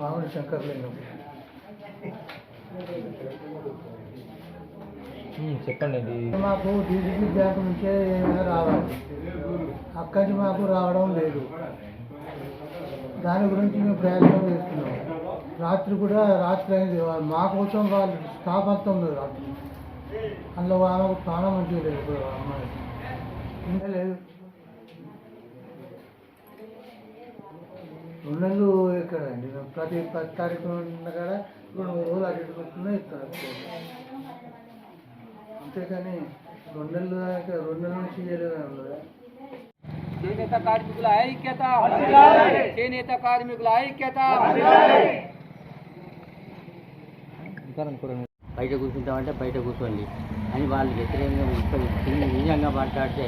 మామిడి శంకర్లింగం. చెప్పండి ఇది మాకు డీసీసీ బ్యాంక్ నుంచే ఏమైనా రావాలి. అక్కడి మాకు రావడం లేదు. దాని గురించి మేము ప్రయత్నం చేస్తున్నాం. రాత్రి కూడా రాత్రి అయింది. మా కోసం వాళ్ళు స్టాఫ్ అంతా ఉన్నారు రాత్రి. అందులో ఆమెకు ప్రాణం మంచిగా లేదు. అమ్మాయి. ఇంకా లేదు. రెండు నెలలు ఇక్కడ అండి ప్రతి పది తారీఖు ఉన్న కాడ రెండు మూడు రోజులు అటు ఇటు పెట్టుకున్నా ఇస్తారు. అంతేకాని రెండు నెలలు దాకా రెండు నెలల నుంచి చేయలేదు చేనేత కార్మికుల ఐక్యత. చేనేత కార్మికుల ఐక్యత. బయట కూర్చుంటామంటే బయట కూర్చోండి అని వాళ్ళు వ్యతిరేకంగా నిజంగా మాట్లాడితే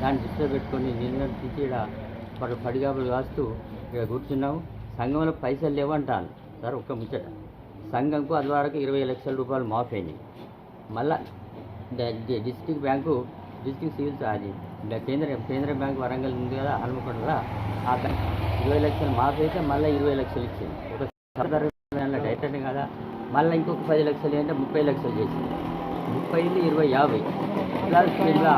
దాన్ని దృష్టిలో పెట్టుకొని నిర్ణయం తీసి ఇక్కడ పడి పడిగాపులు కాస్తూ ఇక్కడ కూర్చున్నాము. సంఘంలో పైసలు లేవంటాను సార్ ఒక్క ముచ్చట. సంఘంకు అది వరకు ఇరవై లక్షల రూపాయలు మాఫ్ అయినాయి. మళ్ళా district district bank district civils అది కేంద్ర కేంద్ర బ్యాంక్ వరంగల్ ఉంది కదా హనుమకొండలో ఆ బ్యాంక్ ఇరవై లక్షలు మాఫ్ అయితే మళ్ళీ ఇరవై లక్షలు ఇచ్చింది. ఒక సర్దార్ డైరెక్ట్ కదా మళ్ళీ ఇంకొక పది లక్షలు అంటే ముప్పై లక్షలు చేసింది. ముప్పై ఇరవై యాభై. ట్రిపుల్ స్కీమ్గా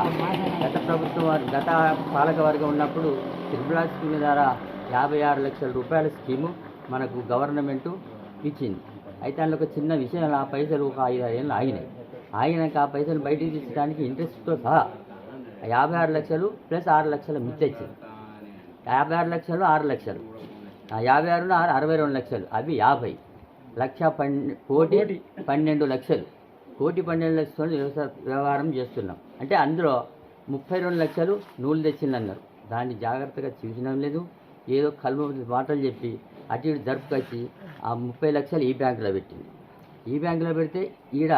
గత ప్రభుత్వం గత పాలక వర్గం ఉన్నప్పుడు ట్రిపుల్ స్కీమ్ ద్వారా యాభై ఆరు లక్షల రూపాయల స్కీము మనకు గవర్నమెంటు ఇచ్చింది. అయితే అందులో ఒక చిన్న విషయం ఆ పైసలు ఒక ఐదు ఆరు ఏళ్ళు ఆగినాయి. ఆగినాక ఆ పైసలు బయటికి తీసడానికి ఇంట్రెస్ట్తో సహా యాభై ఆరు లక్షలు ప్లస్ ఆరు లక్షలు మిచ్చొచ్చింది యాభై ఆరు లక్షలు ఆరు లక్షలు. ఆ యాభై ఆరు ఆరు అరవై రెండు లక్షలు. అవి యాభై. లక్ష పన్నె కోటి పన్నెండు లక్షలు. కోటి పన్నెండు లక్షలు వ్యవహారం చేస్తున్నాం. అంటే అందులో ముప్పై రెండు లక్షలు నూలు తెచ్చిందన్నారు. దాన్ని జాగ్రత్తగా చూసినాం లేదు. ఏదో కలువ మాటలు చెప్పి అటు ఇటు జరుపుకొచ్చి ఆ ముప్పై లక్షలు ఈ బ్యాంకులో పెట్టింది. ఈ బ్యాంకులో పెడితే ఈడ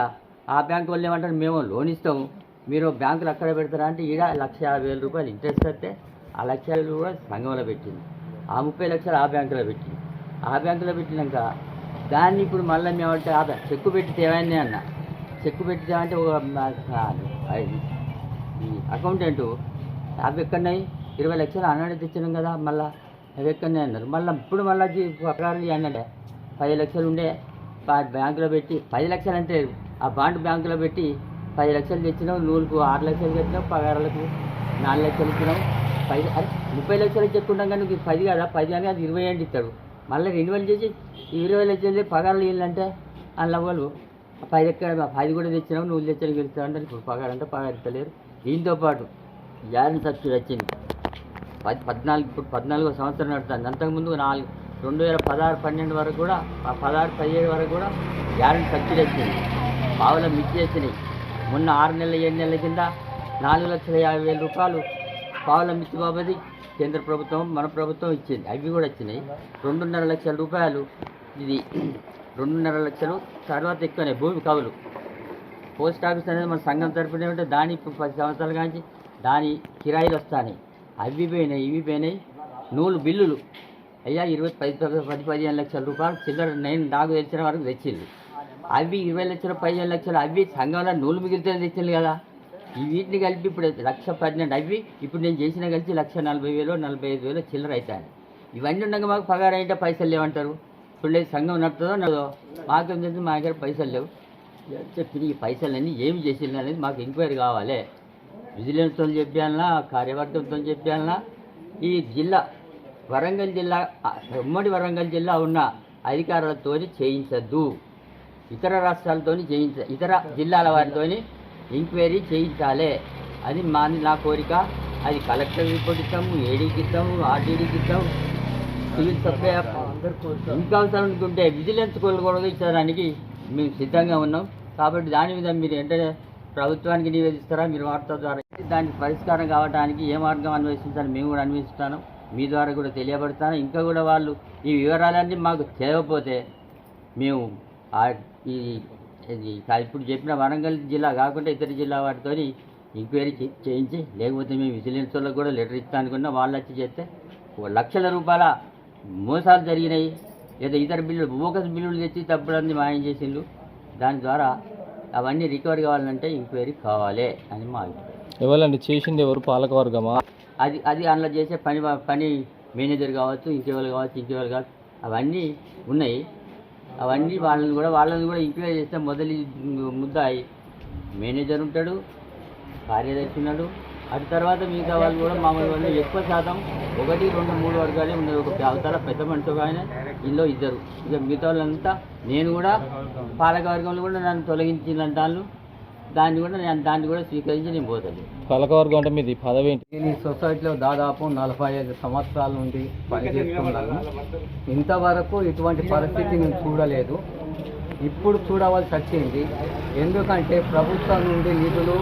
ఆ బ్యాంకు వాళ్ళు ఏమంటారు మేము లోన్ ఇస్తాము మీరు బ్యాంకులు అక్కడ పెడతారా? అంటే ఈడ లక్ష యాభై వేల రూపాయలు ఇంట్రెస్ట్ వస్తే ఆ లక్ష యాభై కూడా సంఘంలో పెట్టింది. ఆ ముప్పై లక్షలు ఆ బ్యాంకులో పెట్టింది. ఆ బ్యాంకులో పెట్టినాక దాన్ని ఇప్పుడు మళ్ళీ మేమంటే ఆ చెక్కు పెట్టి ఏమైంది? అన్న. చెక్కు పెట్టి అంటే ఒక ఈ అకౌంటెంట్ అవి ఎక్కడున్నాయి? ఇరవై లక్షలు అన్నాడు తెచ్చినాం కదా మళ్ళీ అవి అన్నారు. మళ్ళీ ఇప్పుడు మళ్ళీ ప్రకారం అన్నాడే పది లక్షలు ఉండే బ్యాంకులో పెట్టి పది లక్షలు అంటే ఆ బాండ్ బ్యాంకులో పెట్టి పది లక్షలు తెచ్చినాం నూలుకు ఆరు లక్షలు తెచ్చినాం పగారాలకు నాలుగు లక్షలు ఇచ్చినాం పది అరే ముప్పై లక్షలు చెప్పుకుంటాం కానీ నీకు పది కదా? పది అని అది ఇరవై ఏంటి ఇస్తాడు మళ్ళీ రెన్యువల్ చేసి ఇరవై లక్షలు పగారాలు ఇవ్వాలంటే అందులో వాళ్ళు పది ఎక్కడ పది కూడా తెచ్చినాం నువ్వు తెచ్చిన గెలుస్తావు అంటే ఇప్పుడు పగారంటే పగారు ఇస్తలేరు. దీంతో పాటు జాయిన్ సబ్సిడీ వచ్చింది. పది పద్నాలుగు ఇప్పుడు పద్నాలుగో సంవత్సరం నడుస్తుంది. అంతకుముందు నాలుగు రెండు వేల పదహారు పన్నెండు వరకు కూడా పదహారు పదిహేడు వరకు కూడా గ్యారెంటీ సబ్సిడీ వచ్చింది. పావుల మిర్చి వచ్చినాయి మొన్న ఆరు నెలల ఏడు నెలల కింద నాలుగు లక్షల యాభై వేల రూపాయలు పావుల మిర్చి బాబది కేంద్ర ప్రభుత్వం మన ప్రభుత్వం ఇచ్చింది. అవి కూడా వచ్చినాయి. రెండున్నర లక్షల రూపాయలు ఇది. రెండున్నర లక్షలు తర్వాత ఎక్కువనే భూమి కవులు. పోస్ట్ ఆఫీస్ అనేది మన సంఘం తరపున ఉంటే దాని ఇప్పుడు పది సంవత్సరాల నుంచి దాని కిరాయిలు వస్తాయి అవి పోయినాయి ఇవి పోయినాయి. నూలు బిల్లులు. అయ్యా ఇరవై పది పది పదిహేను లక్షల రూపాయలు చిల్లర నేను నాకు తెలిసిన వరకు తెచ్చింది అవి ఇరవై లక్షలు పదిహేను లక్షలు అవి సంఘంలో నూలు మిగిలితే తెచ్చింది కదా. ఈ వీటిని కలిపి ఇప్పుడు లక్ష పన్నెండు అవి ఇప్పుడు నేను చేసిన కలిసి లక్ష నలభై వేలు నలభై ఐదు వేలు చిల్లర అవుతాయి ఇవన్నీ ఉండగా మాకు పగారు అయితే పైసలు లేవంటారు? ఇప్పుడు లేదు సంఘం నడుతుందో నడదో మాకేం చేసి మా దగ్గర పైసలు లేవు. చెప్పి ఈ పైసలన్నీ ఏమి చేసింది అనేది మాకు ఎంక్వైరీ కావాలి. విజిలెన్స్ వాళ్ళు చెప్పాలన్నా కార్యవర్గంతో చెప్పాలన్నా ఈ జిల్లా వరంగల్ జిల్లా ఉమ్మడి వరంగల్ జిల్లా ఉన్న అధికారులతో చేయించద్దు. ఇతర రాష్ట్రాలతో చేయించ ఇతర జిల్లాల వారితోని ఎంక్వైరీ చేయించాలి. అది మా నా కోరిక. అది కలెక్టర్ రిపోర్ట్ ఇస్తాము ఏడీకి ఇస్తాము ఆర్డీడీకి ఇస్తాము. సివిల్ సప్లై ఇంకా అవసరం అనుకుంటే విజిలెన్స్ కోళ్ళు కూడా ఇచ్చడానికి మేము సిద్ధంగా ఉన్నాం. కాబట్టి దాని మీద మీరు వెంటనే ప్రభుత్వానికి నివేదిస్తారా? మీరు వార్తా ద్వారా దానికి పరిష్కారం కావడానికి ఏ మార్గం అన్వేషించాలని మేము కూడా అన్వేషిస్తాను. మీ ద్వారా కూడా తెలియబడతాను ఇంకా కూడా వాళ్ళు ఈ వివరాలన్నీ మాకు తెలియకపోతే మేము ఈ ఇప్పుడు చెప్పిన వరంగల్ జిల్లా కాకుండా ఇతర జిల్లా వాటితో ఎంక్వైరీ చేయించి లేకపోతే మేము విజిలెన్స్ వాళ్ళకి కూడా లెటర్ ఇస్తా అనుకున్నా వాళ్ళు వచ్చి చేస్తే లక్షల రూపాయల మోసాలు జరిగినాయి. లేదా ఇతర బిల్లులు బోకస్ బిల్లులు తెచ్చి తప్పులన్నీ మాయం చేసిండు దాని ద్వారా అవన్నీ రికవర్ కావాలంటే ఎంక్వైరీ కావాలి అని మా అభిప్రాయం. ఎవరండి? చేసింది ఎవరు? పాలకవర్గమా? అది అది అందులో చేసే పని పని మేనేజర్ కావచ్చు ఇంకెవరు కావచ్చు ఇంకెవరు కావచ్చు అవన్నీ ఉన్నాయి. అవన్నీ వాళ్ళని కూడా వాళ్ళని కూడా ఎంక్వైరీ చేస్తే మొదటి ముద్దాయి. మేనేజర్ ఉంటాడు కార్యదర్శి ఉన్నాడు అటు తర్వాత మిగతా వాళ్ళు కూడా మామూలు వాళ్ళు ఎక్కువ శాతం ఒకటి రెండు మూడు వర్గాలే ఉన్నారు ఒక అవతల పెద్ద మనిషి ఒక ఆయన ఇందులో ఇద్దరు. ఇక మిగతా వాళ్ళంతా నేను కూడా పాలక వర్గంలో కూడా నన్ను తొలగించినంటాను దాన్ని కూడా నేను దాన్ని కూడా స్వీకరించి నేను పోతాను. పాలకవర్గం అంటే మీది పదవి నేను ఈ సొసైటీలో దాదాపు నలభై ఐదు సంవత్సరాల నుండి పనిచేస్తున్నాను ఇంతవరకు ఇటువంటి పరిస్థితి నేను చూడలేదు. ఇప్పుడు చూడవలసి వచ్చింది. ఎందుకంటే ప్రభుత్వం నుండి నిధులు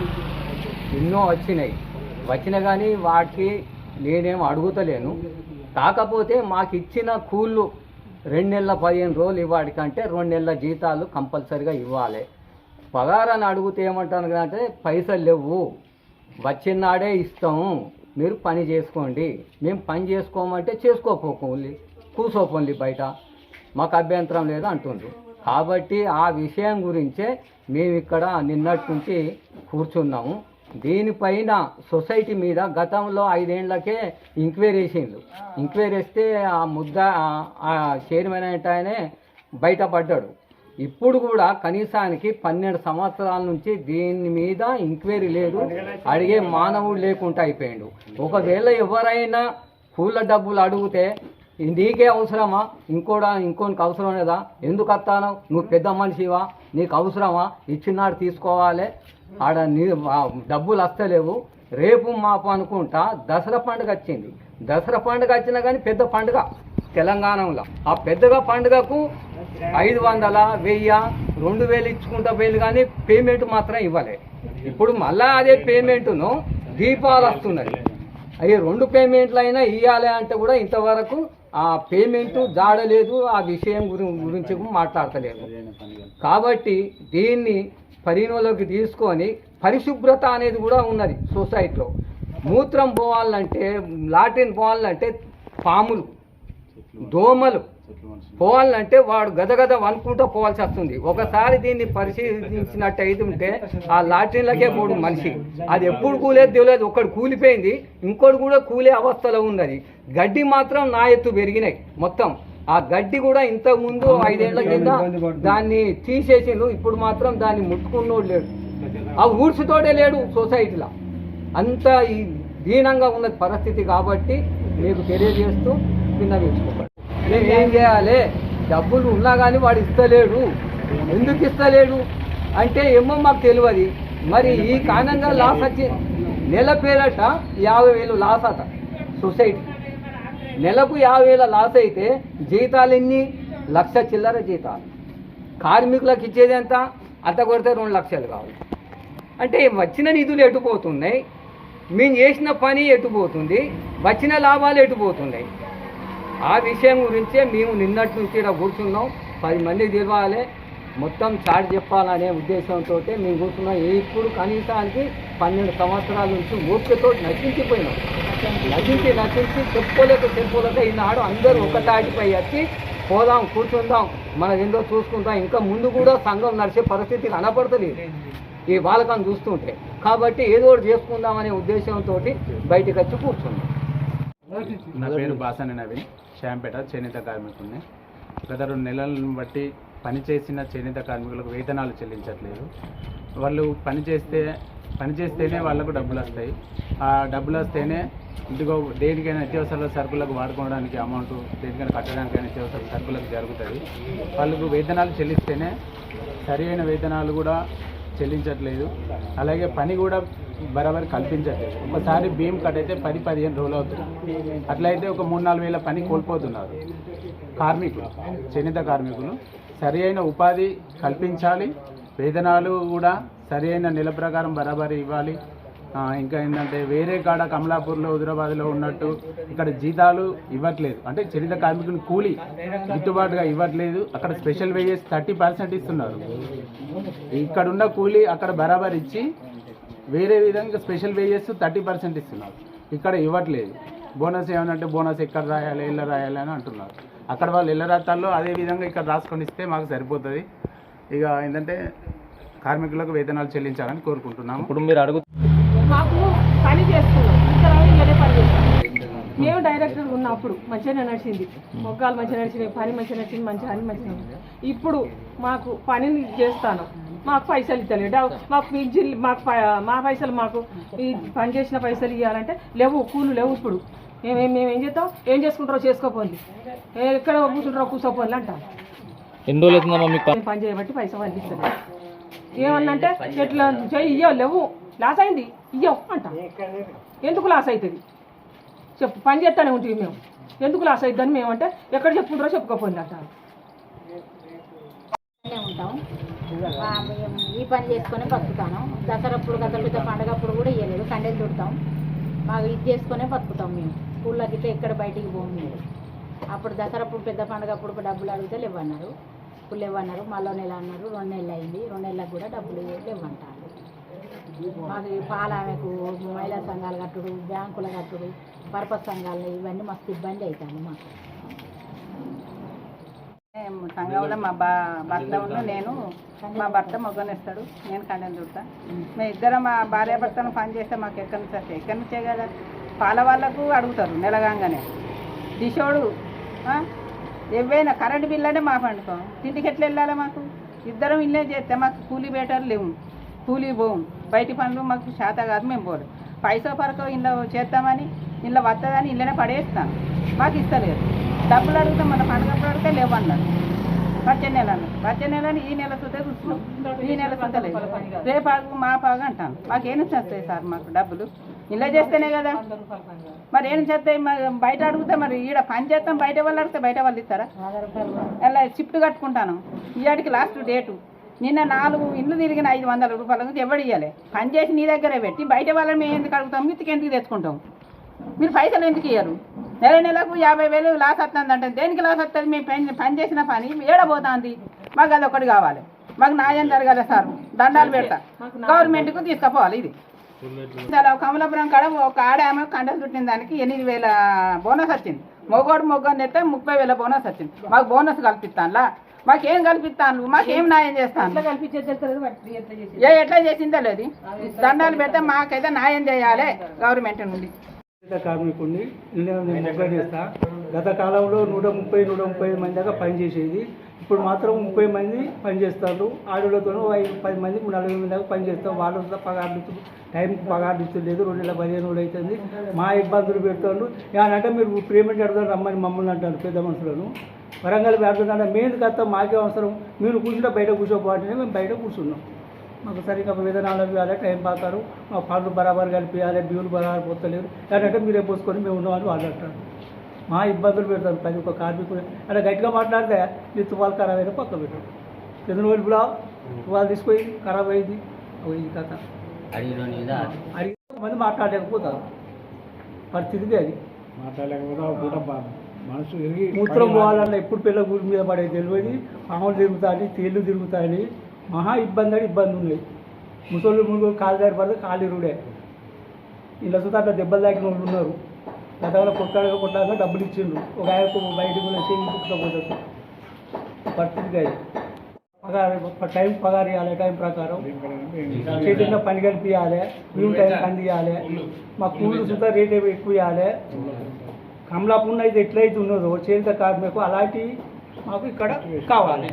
ఎన్నో వచ్చినాయి. వచ్చినా కానీ వాటికి నేనేం అడుగుతలేను. కాకపోతే మాకు ఇచ్చిన కూళ్ళు రెండు నెలల పదిహేను రోజులు ఇవ్వడికంటే రెండు నెలల జీతాలు కంపల్సరిగా ఇవ్వాలి. పగారాన్ని అడిగితే ఏమంటాను అంటే పైసలు లేవు. వచ్చిన నాడే ఇస్తాము మీరు పని చేసుకోండి. మేము పని చేసుకోమంటే చేసుకోపోకోండి కూసోపోండి బయట. మాకు అభ్యంతరం లేదు అంటుండ్రు. కాబట్టి ఆ విషయం గురించే మేము ఇక్కడ నిన్నటి నుంచి కూర్చున్నాము. దీనిపైన సొసైటీ మీద గతంలో ఐదేళ్ళకే ఎంక్వైరీ వేసిండ్రు ఎంక్వైరీ వేస్తే ఆ ముద్ద ఆ చైర్మన్ అంటే ఆయనే బయటపడ్డాడు. ఇప్పుడు కూడా కనీసానికి పన్నెండు సంవత్సరాల నుంచి దీని మీద ఎంక్వైరీ లేదు. అడిగే మానవుడు లేకుండా అయిపోయాడు. ఒకవేళ ఎవరైనా కూల డబ్బులు అడిగితే నీకే అవసరమా? ఇంకోడా ఇంకోనికి అవసరం లేదా? ఎందుకు వస్తాను నువ్వు పెద్ద మనిషివా? నీకు అవసరమా? ఇచ్చినాడు తీసుకోవాలి. ఆడ నీ డబ్బులు వస్తలేవు రేపు మాపు అనుకుంటా దసరా పండుగ వచ్చింది. దసరా పండుగ వచ్చినా కానీ పెద్ద పండుగ తెలంగాణలో. ఆ పెద్దగా పండుగకు ఐదు వందల వెయ్యి రెండు వేలు ఇచ్చుకుంటా పోయింది కానీ పేమెంట్ మాత్రం ఇవ్వలే. ఇప్పుడు మళ్ళా అదే పేమెంట్ను దీపాలు వస్తున్నది అవి రెండు పేమెంట్లు అయినా ఇవ్వాలి అంటే కూడా ఇంతవరకు ఆ పేమెంట్ జాడలేదు. ఆ విషయం గురించి మాట్లాడతలేదు. కాబట్టి దీన్ని పరిగణలోకి తీసుకొని పరిశుభ్రత అనేది కూడా ఉన్నది సొసైటీలో. మూత్రం పోవాలంటే లాటిన్ పోవాలంటే పాములు దోమలు పోవాలంటే వాడు గదగద వనుకుంటూ పోవాల్సి వస్తుంది. ఒకసారి దీన్ని పరిశీలించినట్టు ఉంటే ఆ లాట్రిన్లకే పోడు మనిషి. అది ఎప్పుడు కూలేదు తెలియదు. ఒకటి కూలిపోయింది ఇంకోటి కూడా కూలే అవస్థలో ఉన్నది. గడ్డి మాత్రం నా ఎత్తు పెరిగినాయి మొత్తం. ఆ గడ్డి కూడా ఇంతకు ముందు ఐదేళ్ళ కింద దాన్ని తీసేసిండు ఇప్పుడు మాత్రం దాన్ని ముట్టుకున్నోడు లేడు. ఆ ఊడ్చుతోడే లేడు సొసైటీలో. అంత ఈ దీనంగా ఉన్నది పరిస్థితి కాబట్టి మీకు తెలియజేస్తూ విన్నవించుకోవాలి. మేము ఏం చేయాలి? డబ్బులు ఉన్నా కానీ వాడు ఇస్తలేడు. ఎందుకు ఇస్తలేడు? అంటే ఏమో మాకు తెలియదు. మరి ఈ కారణంగా లాస్ వచ్చి నెల పేరట యాభై వేలు లాస్ అట సొసైటీ. నెలకు యాభై వేల లాస్ అయితే జీతాలు ఎన్ని లక్ష చిల్లర జీతాలు. కార్మికులకు ఇచ్చేది ఎంత? అంత కొడితే రెండు లక్షలు కావాలి అంటే వచ్చిన నిధులు ఎటుపోతున్నాయి? మేము చేసిన పని ఎటుపోతుంది? వచ్చిన లాభాలు ఎటుపోతున్నాయి? ఆ విషయం గురించే మేము నిన్నటి నుంచి ఇలా కూర్చున్నాం. పది మంది తెలియాలి మొత్తం చాటి చెప్పాలనే ఉద్దేశంతో మేము కూర్చున్నాం. ఇప్పుడు కనీసానికి పన్నెండు సంవత్సరాల నుంచి ఓపికతో నశించిపోయినాం. నశించి నశించి చెప్పుకోలేక చెప్పుకోలేక ఈనాడు అందరూ ఒక తాటిపై వచ్చి పోదాం కూర్చుందాం. మనం ఏందో చూసుకుందాం. ఇంకా ముందు కూడా సంఘం నడిచే పరిస్థితి కనపడతలేదు. ఈ బాలకం చూస్తుంటే. కాబట్టి ఏదో ఒకటి చేసుకుందాం అనే ఉద్దేశంతో బయటకు వచ్చి కూర్చున్నాం. నా పేరు బాసాని నవీన్. శ్యాంపేట చేనేత కార్మికుడిని. గత రెండు నెలలను బట్టి పనిచేసిన చేనేత కార్మికులకు వేతనాలు చెల్లించట్లేదు. వాళ్ళు పని చేస్తే పని చేస్తేనే వాళ్ళకు డబ్బులు వస్తాయి. ఆ డబ్బులు వస్తేనే ఇంటికో దేనికైనా నిత్యావసర సరుకులకు వాడుకోవడానికి అమౌంట్ దేనికైనా కట్టడానికైనా నిత్యావసర సరుకులకు జరుగుతుంది. వాళ్ళకు వేతనాలు చెల్లిస్తేనే సరి అయిన వేతనాలు కూడా చెల్లించట్లేదు. అలాగే పని కూడా బరాబర్ కల్పించట్లేదు. ఒకసారి భీమ్ కట్ అయితే పది పదిహేను రోజులు అవుతుంది. అట్లయితే ఒక మూడు నాలుగు వేల పని కోల్పోతున్నారు. కార్మికులు చేనేత కార్మికులు. సరి అయిన ఉపాధి కల్పించాలి. వేతనాలు కూడా సరి అయిన నెల ప్రకారం బరాబరి ఇవ్వాలి. ఇంకా ఏంటంటే వేరే కాడ కమలాపూర్లో హుదరాబాద్లో ఉన్నట్టు ఇక్కడ జీతాలు ఇవ్వట్లేదు. అంటే చేనేత కార్మికులు కూలి గిట్టుబాటుగా ఇవ్వట్లేదు. అక్కడ స్పెషల్ వేజెస్ థర్టీ పర్సెంట్ ఇస్తున్నారు. ఇక్కడ ఉన్న కూలి అక్కడ బరాబర్ ఇచ్చి వేరే విధంగా స్పెషల్ వేజెస్ థర్టీ పర్సెంట్ ఇస్తున్నారు. ఇక్కడ ఇవ్వట్లేదు. బోనస్ ఏమనంటే బోనస్ ఎక్కడ రాయాలి ఇలా రాయాలి అని అంటున్నారు. అక్కడ వాళ్ళు ఇళ్ళ రాతాల్లో అదే విధంగా ఇక్కడ రాసుకొని ఇస్తే మాకు సరిపోతుంది. ఇక ఏంటంటే కార్మికులకు వేతనాలు చెల్లించాలని కోరుకుంటున్నాము. ఇప్పుడు మీరు అడుగు మాకు పని చేస్తున్నాం. మేము డైరెక్టర్ ఉన్నప్పుడు మంచిగానే నడిచింది. మొగ్గాలు మంచిగా నడిచినాయి పని మంచిగా నడిచింది మంచిగా అని మంచిగా. ఇప్పుడు మాకు పనిని చేస్తాను. మాకు పైసలు ఇస్తలేదు డవ్- మాకు పింఛన్లు మాకు ప- మా పైసలు మాకు ఈ పని చేసిన పైసలు ఇవ్వాలంటే లేవు కూలు లేవు ఇప్పుడు. మేము ఏం- మేము ఏం చేస్తాం ఏం చేసుకుంటారో చేసుకోపోండి. ఏ- ఎక్కడ కూర్చుంటారో కూర్చోపోండి అంటాం ఎన్ని రోజులు అవుతుందమ్మా మీకు పని? చేయబట్టి పైసలు పంపిస్తుంది ఏమన్నంటే ఎట్లా చెయ్యి ఇయ్యవు లేవు. లాస్ అయింది. ఇయ్యవు అంట. ఎందుకు లాస్ అవుతుంది? చెప్పు. పని చేస్తానే ఉంటుంది మేము. ఎందుకు లాస్ అవుతుందని మేమంటే ఎక్కడ చెప్పుకుంటారో చెప్పుకోపోయింది అంటారు. ఉంటాం. ఈ పని చేసుకొని బతుకుతాను. దసరా అప్పుడు గత పెద్ద పండగ అప్పుడు కూడా ఇవ్వలేదు కండెలు చుడతాం. మాకు ఇది చేసుకునే బతుకుతాం మేము. స్కూల్లోకి అయితే ఎక్కడ బయటికి పోము అప్పుడు దసరా అప్పుడు పెద్ద పండగ అప్పుడు డబ్బులు అడిగితే లేవన్నారు. ఇప్పుడు లేవన్నారు మళ్ళీ నెల అన్నారు రెండు నెలలు అయింది రెండు నెలలకు కూడా డబ్బులు లేవంటారు. మాకు పాల ఆమెకు మహిళా సంఘాలు కట్టుడు బ్యాంకుల కట్టుడు పర్పస్ సంఘాలు ఇవన్నీ మస్తు ఇబ్బంది అవుతుంది మాకు. సంఘంలో మా బా భర్త ఉన్న నేను మా భర్త మొగ్గనిస్తాడు నేను కండెం చుడతా మేము ఇద్దరం మా భార్య భర్తను పని చేస్తే మాకు ఎక్కడి నుంచి ఎక్కడి నుంచే కదా? పాల వాళ్ళకు అడుగుతారు నెలగాగానే. దిశోడు ఎవైనా ఏవైనా కరెంటు బిల్లనే మా పండుకోం తిండికి ఎట్లా వెళ్ళాలి మాకు? ఇద్దరం ఇల్లే చేస్తే మాకు కూలీ బేటలు లేవు. కూలీ పోం బయటి పనులు మాకు శాత కాదు మేము పోరు పైసా పరకో ఇంట్లో చేస్తామని ఇంట్లో వస్తుందని ఇళ్ళనే పడేస్తాను మాకు ఇస్తలేదు డబ్బులు అడుగుతాం మన పండుగప్పుడు అడిగితే లేవన్నారు వచ్చే నెల అన్నారు. వచ్చే నెలని ఈ నెల చూస్తే చూస్తున్నాం. ఈ నెల సుత లేదు. రేపు మా పాగు అంటాను మాకు ఏం వస్తాయి సార్ మాకు డబ్బులు? ఇలా చేస్తేనే కదా. మరి ఏం చేస్తాయి మరి బయట అడిగితే మరి ఈడ పని చేస్తాం బయట వాళ్ళు అడిగితే బయట వాళ్ళు ఇస్తారా? అలా షిఫ్ట్ కట్టుకుంటాను. ఇవాటికి లాస్ట్ డేటు. నిన్న నాలుగు ఇల్లు తిరిగిన ఐదు వందల రూపాయల గురించి ఎవడు ఇవ్వాలి పని చేసి నీ దగ్గరే పెట్టి బయట వాళ్ళని మేము ఎందుకు అడుగుతాం? మిత్తికి ఎందుకు తెచ్చుకుంటాం? మీరు పైసలు ఎందుకు ఇయ్యరు? నెల నెలకు యాభై వేలు లాస్ వస్తుంది అంటే దేనికి లాస్ వస్తుంది? మేము పని పని చేసిన పని ఏడబోతుంది మాకు అది ఒకటి కావాలి. మాకు న్యాయం జరగాలి సార్. దండాలు పెడతా. గవర్నమెంట్కు తీసుకుపోవాలి ఇది. చాలా కమలాపురం కాడ ఒక ఆడ ఆమె కండలు చుట్టిన దానికి ఎనిమిది వేల బోనస్ వచ్చింది. మొగోడు మొగ్గని ఎత్తే ముప్పై వేల బోనస్ వచ్చింది. మాకు బోనస్ కల్పిస్తానులా? మాకేం కల్పిస్తాను మాకేం న్యాయం చేస్తాను. ఏ ఎట్లా చేసిందో లేదు. దండాలు పెడితే మాకైతే న్యాయం చేయాలి గవర్నమెంట్ నుండి. కార్మికుడిని నేను నేను మొగ్గ చేస్తా. గత కాలంలో నూట ముప్పై నూట ముప్పై మంది దాకా పనిచేసేది ఇప్పుడు మాత్రం ముప్పై మంది పనిచేస్తారు. ఆడోళ్ళతో పది మంది నలభై మంది దాకా పనిచేస్తాం. వాళ్ళంతా పగారు టైంకి పగారు లేదు. రెండు నెలల పదిహేను రోజులు అవుతుంది మా ఇబ్బందులు పెడుతుండ్రు. అంటే మీరు పేమెంట్ అడగడం రమ్మని మమ్మల్ని అంటారు పెద్ద మనుషులను. వరంగల్ పెడుతుందంటే మేము కత్తా మాకే అవసరం. మీరు కూర్చుంటే బయట కూర్చోపోవాలంటే మేము బయట కూర్చున్నాం. మాకు సరిగ్గా విధానాలు ఇవ్వాలి టైం పాకారు మా పనులు బరాబర్ కలిపియాలి బియ్యులు బరాబర్ పోతలేదు అంటే మీరే పోసుకొని మేము ఉన్నామని వాళ్ళు అంటారు. మా ఇబ్బందులు పెడతారు. ప్రతి ఒక్క కార్మికుడు అంటే గట్టిగా మాట్లాడితే నీ తువాలు ఖరాబ్ అయినా పక్క పెట్టారు ఎందుకు వాళ్ళు ఇప్పుడు తువాలు తీసుకొని ఖరాబ్ అయింది. ఈ కథ. అడిగిన మీద అడిగి మంది మాట్లాడలేకపోతారు. పరిస్థితిది అది. మూత్రం పోవాలన్న ఎప్పుడు పిల్ల గురి మీద పడేది తెలియదు. పాములు తిరుగుతాయి తేళ్ళు తిరుగుతాయి మహా ఇబ్బంది అని ఇబ్బంది ఉన్నాయి ముసళ్ళు ముందు కాలు దారి పడితే కాలు ఇరుడే. ఇలా చూస్తే అట్లా దెబ్బలు తాకిన వాళ్ళు ఉన్నారు. గతంలో కొట్టాడు కొట్టాక డబ్బులు ఇచ్చిండు. ఒక ఆయనకు బయటకు కూడా చేయి కుట్టుకోపోతుంది పరిస్థితిగా పగారు టైం పగారు ఇవ్వాలి టైం ప్రకారం. చేతిలో పని కలిపియాలి మేము టైం అందియాలి మా కూలి సుతా రేట్ ఎక్కువ ఇవ్వాలి. కమలాపురం అయితే ఎట్లయితే ఉన్నదో చేతితో కార్మికు అలాంటివి మాకు ఇక్కడ కావాలి.